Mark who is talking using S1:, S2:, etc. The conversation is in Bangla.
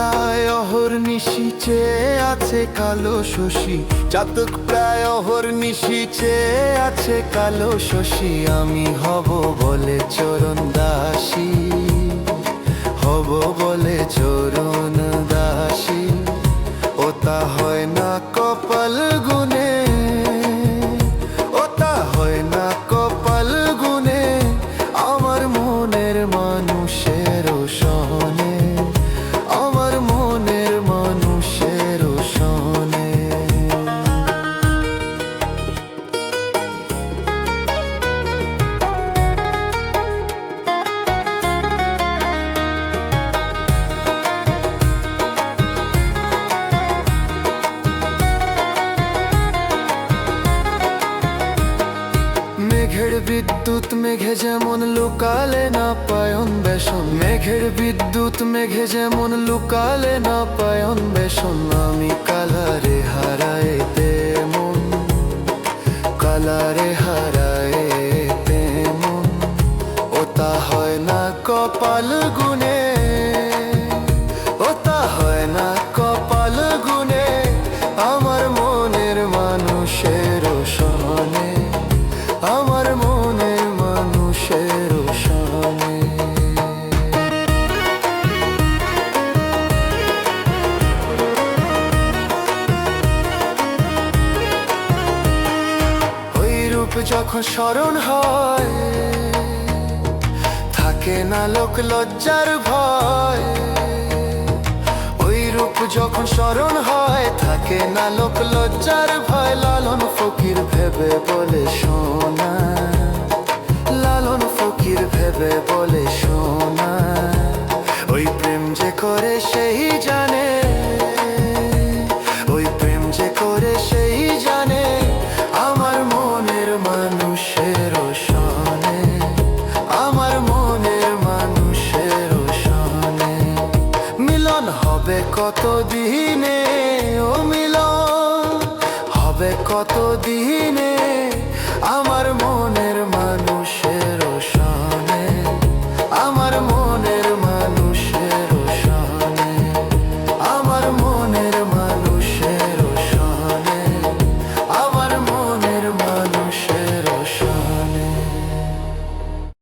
S1: প্রায় অহর নিশি আছে কালো শশী। চাতক প্রায় অহর নিশি আছে কালো শশী। আমি হব বলে চরণ দাসী। হব বলে চরণ দাসী। ও তা হয় না কপাল গুনে ও তা হয় না কপাল গুনে আমার মনের মানুষের বিদ্যুৎ মেঘে যেমন লুকালে না পায়ন বেশন মেঘের বিদ্যুৎ মেঘে যেমন লুকালে না পায়ন বেশন আমি কালারে হারায় তেমন, কালারে হারায় তেমন। ওটা হয় না কপাল গুনে যখন স্মরণ হয়, থাকে না লোক লজ্জার ভয়। ওই রূপ যখন স্মরণ হয়, থাকে না লোক লজ্জার ভয়। লালন ফকির ভেবে বলে শোনা, লালন ফকির ভেবে বলে সোনা কত দিনে ও মিল হবে কত দিনে আমার মনে